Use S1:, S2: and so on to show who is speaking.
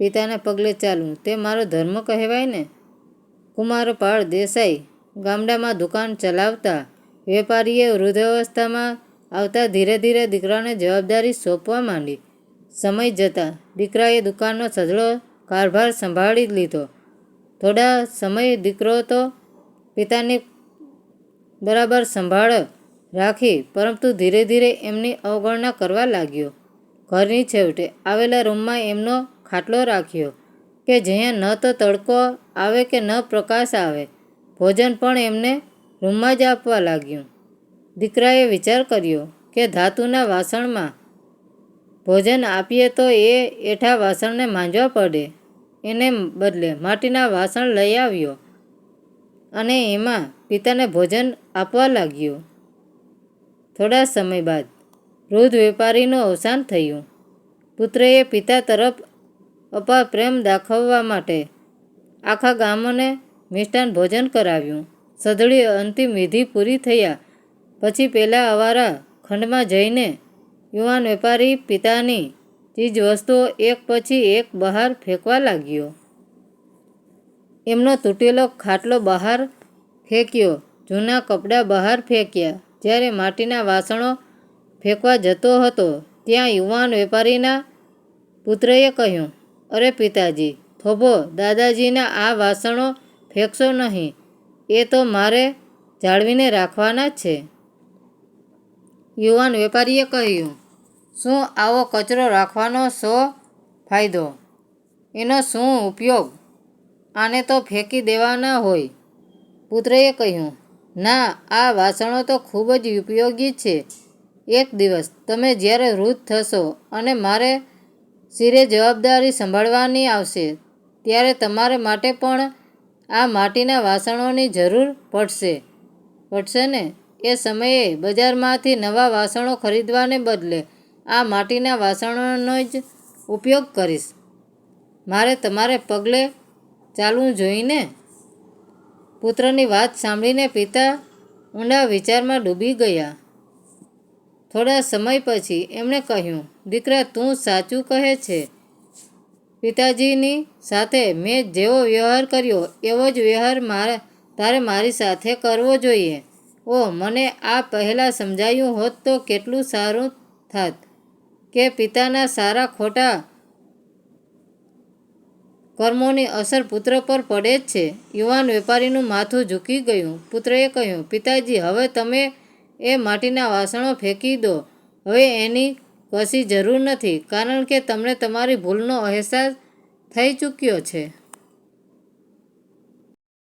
S1: પિતાને પગલે ચાલવું તે મારો ધર્મ કહેવાય ને? કુમારપાળ દેસાઈ ગામડામાં દુકાન ચલાવતા વેપારીએ વૃદ્ધાવસ્થામાં આવતા ધીરે ધીરે દીકરાને જવાબદારી સોંપવા માંડી. સમય જતાં દીકરાએ દુકાનનો સજળો કારભાર સંભાળી લીધો. થોડા સમય દીકરો તો પિતાની બરાબર સંભાળ રાખી, પરંતુ ધીરે ધીરે એમની અવગણના કરવા લાગ્યો. ઘરની છેવટે આવેલા રૂમમાં એમનો ખાટલો રાખ્યો કે જ્યાં ન તો તડકો આવે કે ન પ્રકાશ આવે, ભોજન પણ એમને રૂમમાં જ આપવા લાગ્યું. દીકરાએ વિચાર કર્યો કે ધાતુના વાસણમાં ભોજન આપીએ તો એ એઠા વાસણને માંજવા પડે. એને બદલે માટીના વાસણ લઈ આવ્યો અને એમાં પિતાને ભોજન આપવા લાગ્યો. થોડા સમય બાદ વૃદ્ધ વેપારીનું અવસાન થયું. પુત્રએ પિતા તરફ અપાર પ્રેમ દાખવવા માટે આખા ગામોને મિષ્ટાન ભોજન કરાવ્યું. સધળી અંતિમ વિધિ પૂરી થયા. પછી પેલા અવારા ખંડમાં જઈને યુવાન વેપારી પિતાની ચીજ વસ્તુઓ એક પછી એક બહાર ફેંકવા લાગ્યો. એમનો તૂટેલો ખાટલો બહાર ફેંક્યો. જૂના કપડાં બહાર ફેંક્યા. જ્યારે માટીના વાસણો ફેંકવા જતો હતો, ત્યાં યુવાન વેપારીના પુત્રએ કહ્યું અરે પિતાજી, થોભો, દાદાજીના આ વાસણો ફેંકશો નહીં. એ તો મારે જાળવીને રાખવાના છે. યુવાન વેપારીએ કહ્યું, શું આવો કચરો રાખવાનો શો ફાયદો? એનો શું ઉપયોગ? આને તો ફેંકી દેવાના હોય. પુત્રએ કહ્યું, ના, આ વાસણો તો ખૂબ જ ઉપયોગી છે. એક દિવસ તમે જ્યારે વૃદ્ધ થશો અને મારે શિરે જવાબદારી સંભાળવાની આવશે. ત્યારે તમારે માટે પણ આ માટીના વાસણોની જરૂર પડશે. પડશે ને? એ સમયે બજારમાંથી નવા વાસણો ખરીદવાને બદલે આ માટીના વાસણોનો જ ઉપયોગ કરીશ. મારે તમારે પગલે ચાલવું જોઈને? પુત્રની વાત સાંભળીને પિતા ઊંડા વિચારમાં ડૂબી ગયા. થોડા સમય પછી એમણે કહ્યું, દીકરા, તું સાચું કહે છે. પિતાજીની સાથે મેં જેવો વ્યવહાર કર્યો, એવો જ વ્યવહાર મારા, તારે મારી સાથે કરવો જોઈએ. ઓહ, મને આ પહેલાં સમજાયું હોત તો કેટલું સારું થાત કે પિતાના સારા ખોટા કર્મોની અસર પુત્ર પર પડે જ છે. યુવાન વેપારીનું માથું ઝૂકી ગયું. પુત્રએ કહ્યું, પિતાજી, હવે તમે એ માટીના વાસણો ફેંકી દો. હવે એની કશી જરૂર નથી, કારણ કે તમને તમારી ભૂલનો અહેસાસ થઈ ચૂક્યો છે.